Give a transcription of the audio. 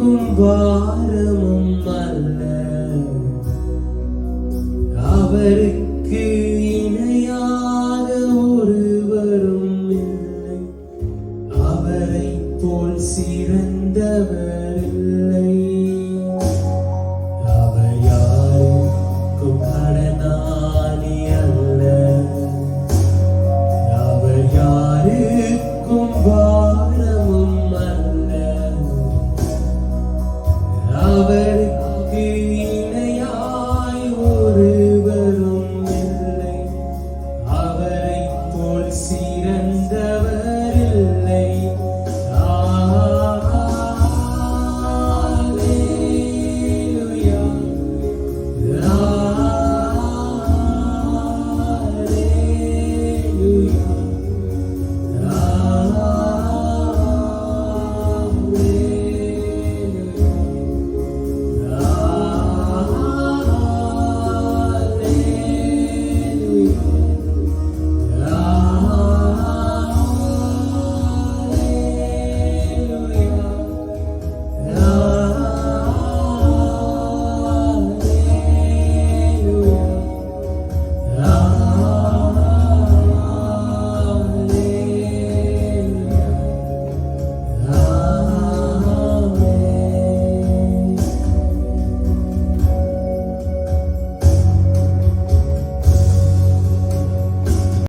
இருக்கும் பாரமும் அல்ல. அவருக்கு இணையாக ஒருவரும் இல்லை. அவரை போல் சிறந்தவர்